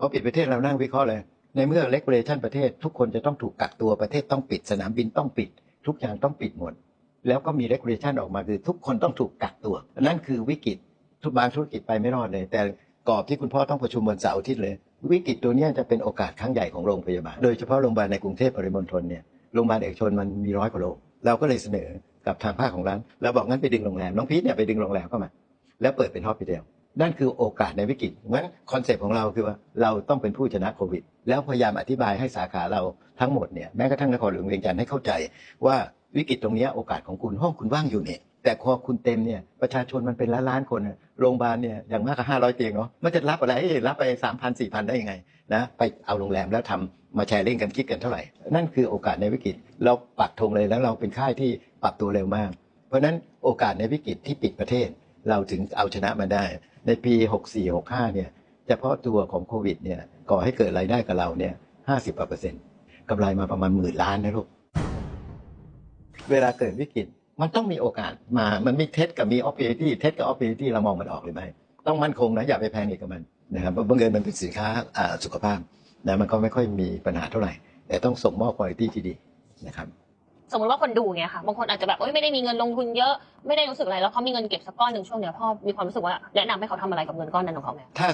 พอปิดประเทศเรานั่งวิเคราะห์เลย ในเมื่อ regulation ประเทศทุกคนจะต้องถูกกักตัวประเทศต้องปิดสนามบินต้องปิด ทุกอย่างต้องปิดหมดแล้วก็มี regulation ออกมาคือทุกคนต้องถูกกักตัว นั่นคือวิกฤตทุกบางธุรกิจไปไม่รอดเลย แต่กรอบที่คุณพ่อต้องประชุมวันเสาร์อาทิตย์เลย วิกฤตตัวเนี้ยจะเป็นโอกาสครั้งใหญ่ของโรงพยาบาล โดยเฉพาะโรงพยาบาลในกรุงเทพปริมณฑลเนี่ยโรงพยาบาลเอกชนมันมีร้อยกว่าโรงเราก็เลยเสนอกับทางภาคของรัฐเราบอกงั้นไปดึงโรงแรมน้องพีทเนี่ยไปดึงโรงแรมเข้ามา แล้วเปิดเป็นฮอสพิทอล นั่นคือโอกาสในวิกฤตงั้นคอนเซปต์ของเราคือว่าเราต้องเป็นผู้ชนะโควิด แล้วพยายามอธิบายให้สาขาเราทั้งหมดเนี่ยแม้กระทั่งนครหลวงเวียงจันทร์ให้เข้าใจว่าวิกฤตตรงนี้โอกาสของคุณห้องคุณว่างอยู่เนี่ยแต่พอคุณเต็มเนี่ยประชาชนมันเป็นล้านล้านๆคนโรงพยาบาลเนี่ยอย่างมากก็ห้าร้อยเตียงเนาะมันจะรับอะไรรับไปสามพันสี่พันได้ยังไงนะไปเอาโรงแรมแล้วทำมาแชร์เลิงก์กันคิดกันเท่าไหร่ นั่นคือโอกาสในวิกฤต เราปักธงเลยแล้วเราเป็นค่ายที่ปรับตัวเร็วมาก เพราะฉะนั้นโอกาสในวิกฤตที่ปิดประเทศ เราถึงเอาชนะมาได้ ในปี 64 65 เนี่ยเฉพาะตัวของโควิดเนี่ยก่อให้เกิดรายได้กับเราเนี่ย50กว่าเปอร์เซ็นต์กำไรมาประมาณหมื่นล้านนะลูก เวลาเกิดวิกฤตมันต้องมีโอกาสมา มันมีเท็จกับมี opportunity เท็จกับ opportunity เรามองมันออกหรือไม่ต้องมั่นคงนะอย่าไปแพนิคกับมันนะครับเพราะบังเอิญมันเป็นสินค้าอ่าสุขภาพนะมันก็ไม่ค่อยมีปัญหาเท่าไหร่ แต่ต้องส่งมอบคุณภาพที่ดีนะครับ สมมติว่าคนดูเงี้ยค่ะบางคนอาจจะแบบเอ้ยไม่ได้มีเงินลงทุนเยอะไม่ได้รู้สึกอะไรแล้วเขามีเงินเก็บสักก้อนหนึ่งช่วงเนี้ยพ่อมีความรู้สึกว่าแนะนำให้เขาทำอะไรกับเงินก้อนนั้นของเขาไหม ถ้า